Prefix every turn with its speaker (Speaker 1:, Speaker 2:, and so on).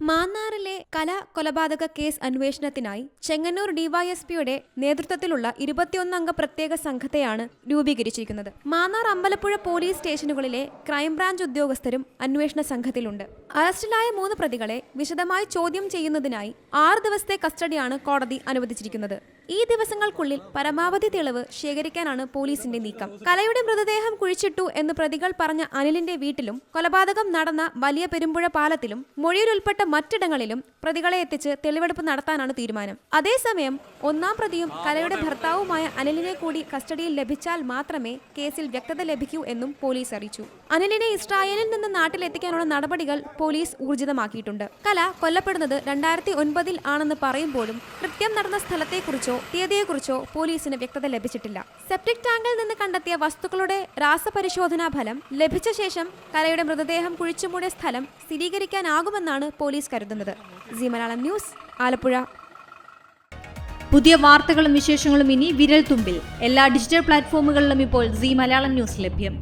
Speaker 1: മാന്നാറിലെ കലാ കൊലപാതക കേസ് അന്വേഷണത്തിനായി ചെങ്ങന്നൂർ ഡിവൈഎസ്പിയുടെ നേതൃത്വത്തിലുള്ള ഇരുപത്തിയൊന്നംഗ പ്രത്യേക സംഘത്തെയാണ് രൂപീകരിച്ചിരിക്കുന്നത്. മാന്നാർ അമ്പലപ്പുഴ പോലീസ് സ്റ്റേഷനുകളിലെ ക്രൈംബ്രാഞ്ച് ഉദ്യോഗസ്ഥരും അന്വേഷണ സംഘത്തിലുണ്ട്. അറസ്റ്റിലായ മൂന്ന് പ്രതികളെ വിശദമായി ചോദ്യം ചെയ്യുന്നതിനായി ആറ് ദിവസത്തെ കസ്റ്റഡിയാണ് കോടതി അനുവദിച്ചിരിക്കുന്നത്. ഈ ദിവസങ്ങൾക്കുള്ളിൽ പരമാവധി തെളിവ് ശേഖരിക്കാനാണ് പോലീസിന്റെ നീക്കം. കലയുടെ മൃതദേഹം കുഴിച്ചിട്ടു എന്ന് പ്രതികൾ പറഞ്ഞ അനിലിന്റെ വീട്ടിലും കൊലപാതകം നടന്ന വലിയ പെരുമ്പുഴ പാലത്തിലും മൊഴിയിലുൾപ്പെട്ട മറ്റിടങ്ങളിലും പ്രതികളെ എത്തിച്ച് തെളിവെടുപ്പ് നടത്താനാണ് തീരുമാനം. അതേസമയം ഒന്നാം പ്രതിയും കലയുടെ ഭർത്താവുമായ അനിലിനെ കൂടി കസ്റ്റഡിയിൽ ലഭിച്ചാൽ മാത്രമേ കേസിൽ വ്യക്തത ലഭിക്കൂ എന്നും പോലീസ് അറിയിച്ചു. അനിലിനെ ഇസ്രായേലിൽ നിന്ന് നാട്ടിലെത്തിക്കാനുള്ള നടപടികൾ പോലീസ് ഊർജിതമാക്കിയിട്ടുണ്ട്. കല കൊല്ലപ്പെടുന്നത് രണ്ടായിരത്തി ഒൻപതിൽ ആണെന്ന് പറയുമ്പോഴും കൃത്യം നടന്ന സ്ഥലത്തെക്കുറിച്ചോ തീയതിയെക്കുറിച്ചോ പോലീസിന് വ്യക്തത ലഭിച്ചിട്ടില്ല. സെപ്റ്റിക് ടാങ്കിൽ നിന്ന് കണ്ടെത്തിയ വസ്തുക്കളുടെ രാസപരിശോധനാ ഫലം ലഭിച്ച ശേഷം കലയുടെ മൃതദേഹം കുഴിച്ചുമൂടിയ സ്ഥലം സ്ഥിരീകരിക്കാനാകുമെന്നാണ് പോലീസ് കരുതുന്നത്. Zee Malayalam news Alappuzha.
Speaker 2: പുതിയ വാർത്തകളും വിശേഷങ്ങളും ഇനി വിരൽ തുമ്പിൽ എല്ലാ ഡിജിറ്റൽ പ്ലാറ്റ്ഫോമുകളിലും ഇപ്പോൾ സി മലയാളം ന്യൂസ് ലഭ്യം.